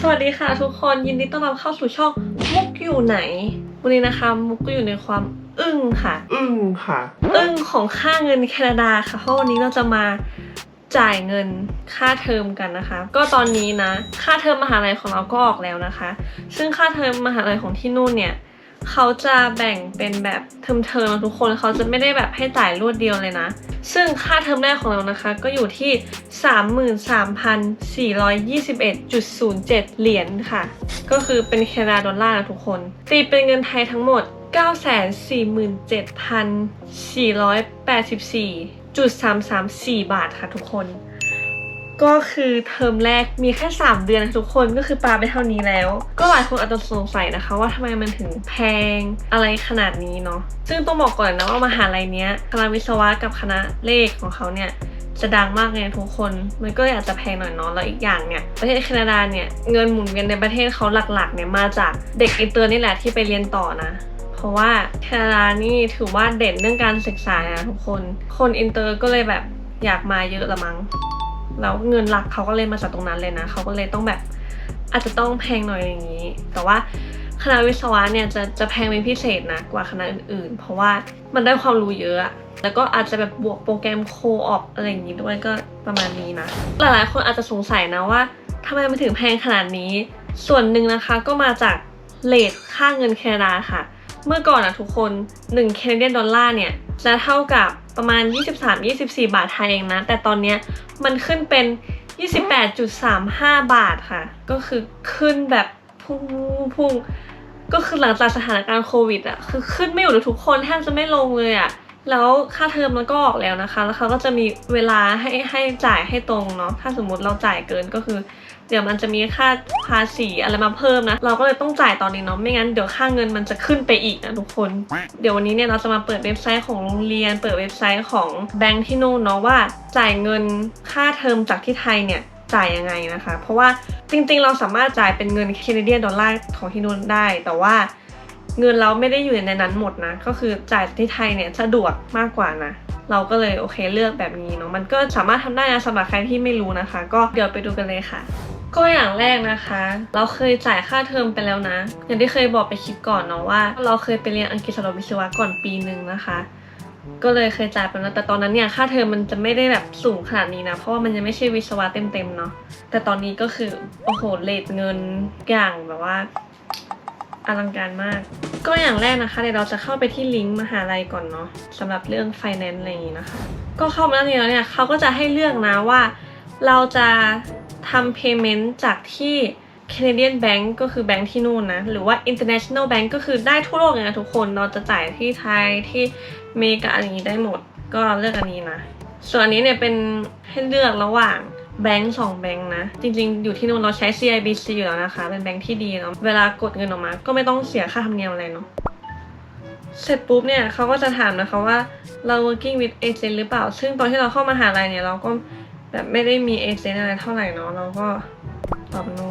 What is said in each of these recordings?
สวัสดีค่ะทุกคนยินดีต้อนรับเข้าสู่ช่องมุกอยู่ไหน วันนี้นะคะ มุกก็อยู่ในความอึ้งค่ะ อึ้งค่ะ อึ้งของค่าเงินแคนาดาค่ะเพราะวันนี้เราจะมาจ่ายเงินค่าเทอมกันนะคะ ก็ตอนนี้นะ ค่าเทอมมหาลัยของเราก็ออกแล้วนะคะ ซึ่งค่าเทอมมหาลัยของที่นู่นเนี่ยเขาจะแบ่งเป็นแบบเทอมเทอมๆทุกคนเขาจะไม่ได้แบบให้จ่ายรวดเดียวเลยนะ ซึ่งค่าเทอมแรกของเรานะคะก็อยู่ที่ 33,421.07 เหรียญค่ะ ก็คือเป็นแคนาดอลลาร์นะทุกคน ตีเป็นเงินไทยทั้งหมด 947,484.334 บาทค่ะทุกคน ก็คือเทอมแรกมีแค่ 3 เดือนนะทุกคนก็คือปาไปเท่านี้แล้ว ก็หลายคนอาจจะสงสัยนะคะ ว่าทำไมมันถึงแพงอะไรขนาดนี้เนาะซึ่งต้องบอกก่อนนะว่ามหาลัยเนี้ยคณะวิศวะกับคณะเลขของเขาเนี่ยจะดังมากเลยทุกคน มันก็อาจจะแพงหน่อยเนาะ แล้วอีกอย่างเนี่ย ประเทศแคนาดาเนี่ย เงินหมุนเวียนในประเทศเขาหลักๆเนี่ยมาจากเด็กอินเตอร์นี่แหละที่ไปเรียนต่อนะ เพราะว่าแคนาดานี่ถือว่าเด่นเรื่องการศึกษานะทุกคน คนอินเตอร์ก็เลยแบบอยากมาเยอะละมั้ง แล้วเงินหลักเขาก็เลยมาจากตรงนั้นเลยนะเขาก็เลยต้องแบบอาจจะต้องแพงหน่อยอย่างนี้ แต่ว่าคณะวิศวะเนี่ยจะจะแพงเป็นพิเศษนะกว่าคณะอื่นๆ เพราะว่ามันได้ความรู้เยอะแล้วก็อาจจะแบบบวกโปรแกรมโคออปอะไรอย่างนี้ด้วยก็ประมาณนี้นะ หลายๆคนอาจจะสงสัยนะว่าทำไมมันถึงแพงขนาดนี้ ส่วนหนึ่งนะคะก็มาจากเลทค่าเงินแคนาดาค่ะ เมื่อก่อนอะทุกคน1 Canadian ดอลลาร์เนี่ยจะเท่ากับ ประมาณ 23-24 บาทไทยเองนะ แต่ตอนเนี้ยมันขึ้นเป็น 28.35 บาทค่ะ ก็คือขึ้นแบบพุ่งพุ่งก็คือหลังจากสถานการณ์โควิดอะคือขึ้นไม่อยู่เลยทุกคนแทบจะไม่ลงเลยอะแล้วค่าเทอมมันก็ออกแล้วนะคะ แล้วเขาก็จะมีเวลาให้ให้จ่ายให้ตรงเนาะถ้าสมมติเราจ่ายเกินก็คือ เดี๋ยวมันจะมีค่าภาษีอะไรมาเพิ่มนะ เราก็เลยต้องจ่ายตอนนี้เนาะไม่งั้นเดี๋ยวค่าเงินมันจะขึ้นไปอีกนะทุกคน เดี๋ยววันนี้เนี่ยเราจะมาเปิดเว็บไซต์ของโรงเรียน เปิดเว็บไซต์ของแบงค์ที่นู่นเนาะว่าจ่ายเงินค่าเทอมจากที่ไทยเนี่ยจ่ายยังไงนะคะ เพราะว่าจริงๆ เราสามารถจ่ายเป็นเงินแคนาเดียนดอลลาร์ของที่นู่นได้ แต่ว่าเงินเราไม่ได้อยู่ในนั้นหมดนะ ก็คือจ่ายที่ไทยเนี่ยสะดวกมากกว่านะ เราก็เลยโอเคเลือกแบบนี้เนาะ มันก็สามารถทำได้นะสำหรับใครที่ไม่รู้นะคะ ก็เดี๋ยวไปดูกันเลยค่ะ ก็อย่างแรกนะคะ เราเคยจ่ายค่าเทอมไปแล้วนะ อย่างที่เคยบอกไปคลิปก่อนเนาะว่า เราเคยไปเรียนอังกฤษสำหรับวิศวะก่อนปีหนึ่งนะคะ ก็เลยเคยจ่ายไปแล้วแต่ตอนนั้นเนี่ยค่าเทอมมันจะไม่ได้แบบสูงขนาดนี้นะเพราะว่ามันยังไม่ใช่วิศวะเต็มๆเนาะแต่ตอนนี้ก็คือโอ้โหเลทเงินอย่างแบบว่าอลังการมาก ก็อย่างแรกนะคะเดี๋ยวเราจะเข้าไปที่ลิงก์มหาลัยก่อนเนาะสำหรับเรื่อง finance อะไรอย่างนี้นะคะ ก็เข้ามาแล้วเนี่ยเขาก็จะให้เลือกนะว่า เราจะ ทำ payment จากที่ Canadian Bank ก็คือแบงค์ที่นู่นนะ หรือว่า International Bank ก็คือได้ทั่วโลกเลยนะทุกคนเราจะจ่ายที่ไทยที่เมกาอะไรอย่างนี้ได้หมด ก็เลือกอันนี้นะ ส่วนอันนี้เนี่ยเป็นให้เลือกระหว่างแบงค์สองแบงค์นะ จริงๆ อยู่ที่นู่นเราใช้ CIBC อยู่แล้วนะคะ เป็นแบงค์ที่ดีเนาะเวลากดเงินออกมา ก็ไม่ต้องเสียค่าธรรมเนียมอะไรเนาะเสร็จปุ๊บเนี่ยเขาก็จะถามนะคะว่าเรา working with agent หรือเปล่า ซึ่งตอนที่เราเข้ามาหาลัยเนี่ยเราก็ แบบไม่ได้มีเอเจนต์อะไรเท่าไหร่เนาะเราก็ตอบ no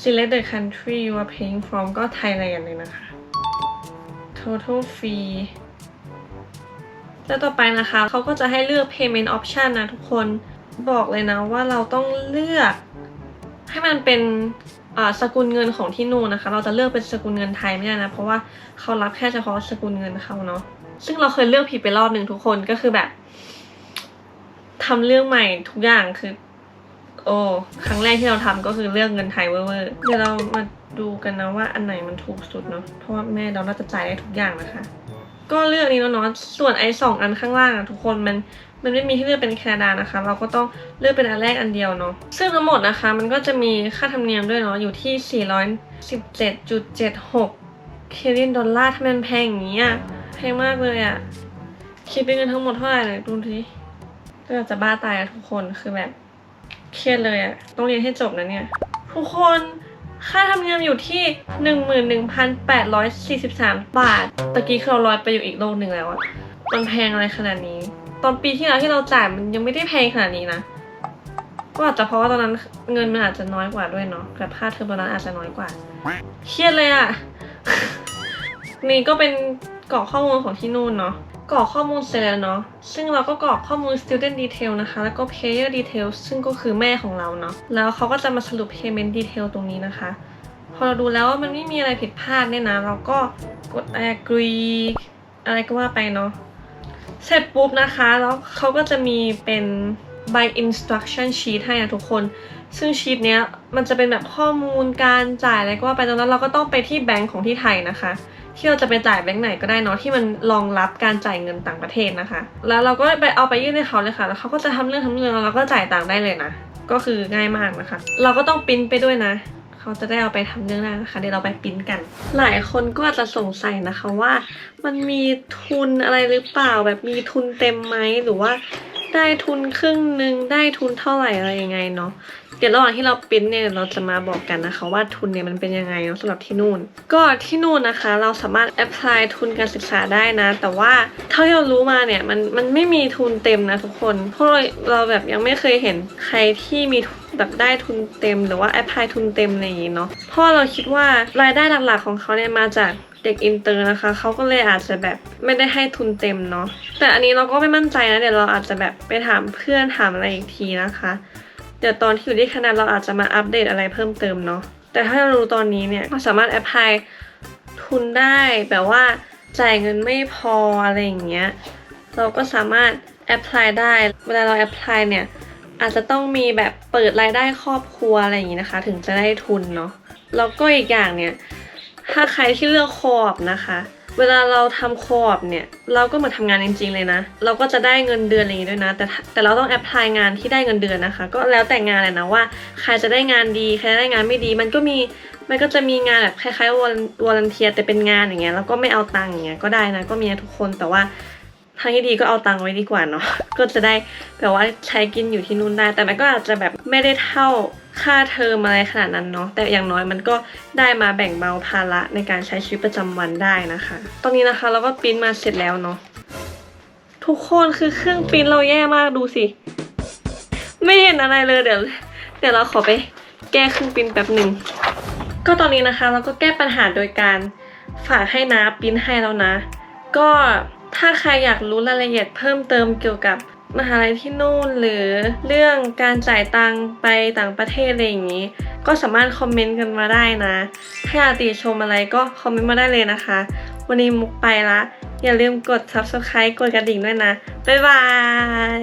select the country you are paying from ก็ไทยแลนด์เลยนะคะ total fee แล้วต่อไปนะคะเขาก็จะให้เลือก payment option นะทุกคนบอกเลยนะว่าเราต้องเลือก ให้มันเป็นสกุลเงินของที่นู่นนะคะ เราจะเลือกเป็นสกุลเงินไทยไม่ได้นะ เพราะว่าเขารับแค่เฉพาะสกุลเงินเขาเนาะซึ่งเราเคยเลือกผิดไปรอบหนึ่งทุกคนก็คือแบบ ทำเรื่องใหม่ทุกอย่างคือ โอ้ครั้งแรกที่เราทำก็คือเลือกเงินไทยเวอร์เดี๋ยวเรามาดูกันนะว่าอันไหนมันถูกสุดเนาะเพราะว่าแม่เราน่าจะจ่ายได้ทุกอย่างนะคะ ก็เลือกนี้แล้วเนาะส่วนไอ้สองอันข้างล่างอะทุกคนมันมันไม่มีให้เลือกเป็นแคนาดานะคะ เราก็ต้องเลือกเป็นอันแรกอันเดียวเนาะซึ่งทั้งหมดนะคะ มันก็จะมีค่าธรรมเนียมด้วยเนาะอยู่ที่ 417.76เคเดียนดอลลาร์ทำไมมันแพงอย่างนี้อะแพงมากเลยอะคิดเป็นเงินทั้งหมดเท่าไหร่เลยดูที ก็อยาจะบ้าตายอะทุกคนคือแบบเครียดเลยอะต้องเรียนให้จบนะเนี่ย ทุกคนค่าธรรมเนียมอยู่ที่ 11,843 บาท ตะกี้คือเราลอยไปอยู่อีกโลกหนึ่งแล้วอะมันแพงอะไรขนาดนี้ ตอนปีที่แล้วที่เราจ่ายมันยังไม่ได้แพงขนาดนี้นะ ก็อาจจะเพราะว่าตอนนั้นเงินมันอาจจะน้อยกว่าด้วยเนาะแต่ค่าเทอมตอนนั้นอาจจะน้อยกว่า เครียดเลยอะนี่ก็เป็นกรอกข้อมูลของที่นู่นเนาะ กรอกข้อมูลเสร็จแล้วเนาะ ซึ่งเราก็กรอกข้อมูล student detail นะคะ แล้วก็ payer detail ซึ่งก็คือแม่ของเราเนาะ แล้วเขาก็จะมาสรุป payment detail ตรงนี้นะคะ พอเราดูแล้วว่ามันไม่มีอะไรผิดพลาดเนี่ยนะ เราก็กด agree อะไรก็ว่าไปเนาะ เสร็จปุ๊บนะคะ แล้วเขาก็จะมีเป็น by instruction sheet ให้นะทุกคน ซึ่งชีตเนี้ยมันจะเป็นแบบข้อมูลการจ่ายอะไรก็ว่าไปตอนนั้นเราก็ต้องไปที่แบงก์ของที่ไทยนะคะ ที่เราจะไปจ่ายแบงก์ไหนก็ได้เนาะที่มันรองรับการจ่ายเงินต่างประเทศนะคะ แล้วเราก็ไปเอาไปยื่นให้เขาเลยค่ะ แล้วเขาก็จะทำเรื่องทำเรื่องแล้วเราก็จ่ายตังได้เลยนะ ก็คือง่ายมากนะคะ เราก็ต้องปริ้นไปด้วยนะเขาจะได้เอาไปทำเรื่องได้นะคะ เดี๋ยวเราไปปริ้นกัน หลายคนก็อาจจะสงสัยนะคะว่า มันมีทุนอะไรหรือเปล่า แบบมีทุนเต็มไหมหรือว่าได้ทุนครึ่งหนึ่งได้ทุนเท่าไหร่อะไรยังไงเนาะ เดี๋ยวระหว่างที่เราปริ้นเนี่ยเราจะมาบอกกันนะคะ ว่าทุนเนี่ยมันเป็นยังไงเนาะสำหรับที่นู่น ก็ที่นู่นนะคะ เราสามารถแอพพลายทุนการศึกษาได้นะ แต่ว่าเท่าที่เรารู้มาเนี่ยมันมันไม่มีทุนเต็มนะทุกคนเพราะเราแบบยังไม่เคยเห็นใครที่มีแบบได้ทุนเต็ม หรือว่าแอพพลายทุนเต็มอะไรอย่างงี้เนาะเพราะเราคิดว่ารายได้หลักๆของเขาเนี่ยมาจากเด็กอินเตอร์นะคะเขาก็เลยอาจจะแบบไม่ได้ให้ทุนเต็มเนาะแต่อันนี้เราก็ไม่มั่นใจนะเดี๋ยวเราอาจจะแบบไปถามเพื่อนถามอะไรอีกทีนะคะ เดี๋ยวตอนที่อยู่ที่คณะเราอาจจะมาอัปเดตอะไรเพิ่มเติมเนาะแต่ถ้าเรารู้ตอนนี้เนี่ยเราสามารถแอพพลายทุนได้แบบว่าจ่ายเงินไม่พออะไรอย่างเงี้ยเราก็สามารถแอพพลายได้ เวลาเราแอพพลายเนี่ยอาจจะต้องมีแบบเปิดรายได้ครอบครัวอะไรอย่างงี้นะคะ ถึงจะได้ทุนเนาะแล้วก็อีกอย่างเนี่ยถ้าใครที่เลือกคอปนะคะ เวลาเราทำคอบเนี่ย เราก็เหมือนทำงานจริง ๆ เลยนะ เราก็จะได้เงินเดือนอะไรอย่างงี้ด้วยนะ แต่แต่เราต้องแอพพลายงานที่ได้เงินเดือนนะคะ ก็แล้วแต่งานเลยนะว่า ใครจะได้งานดีใครจะได้งานไม่ดี มันก็มีมันก็จะมีงานแบบคล้ายๆวอลันเทียแต่เป็นงานอย่างเงี้ยแล้วก็ไม่เอาตังค์อย่างเงี้ยก็ได้นะก็มีนะทุกคนแต่ว่า ทางที่ดีก็เอาตังค์ไว้ดีกว่าเนาะ ก็จะได้แบบว่าใช้กินอยู่ที่นู่นได้ แต่มันก็อาจจะแบบไม่ได้เท่าค่าเทอมอะไรขนาดนั้นเนาะ แต่อย่างน้อยมันก็ได้มาแบ่งเบาภาระในการใช้ชีวิตประจำวันได้นะคะ ตอนนี้นะคะเราก็ปริ้นมาเสร็จแล้วเนาะ ทุกคนคือเครื่องปริ้นเราแย่มากดูสิ ไม่เห็นอะไรเลยเดี๋ยวเดี๋ยวเราขอไปแก้เครื่องปริ้นแป๊บหนึ่ง ก็ตอนนี้นะคะเราก็แก้ปัญหาโดยการฝากให้นาปริ้นให้แล้วนะ ก็ ถ้าใครอยากรู้รายละเอียดเพิ่มเติมเกี่ยวกับมหาลัยที่นู่นหรือเรื่องการจ่ายตังไปต่างประเทศอะไรอย่างนี้ ก็สามารถคอมเมนต์กันมาได้นะ ถ้าอยากติชมอะไรก็คอมเมนต์มาได้เลยนะคะ วันนี้มุกไปละ อย่าลืมกด subscribe กดกระดิ่งด้วยนะ บ๊ายบาย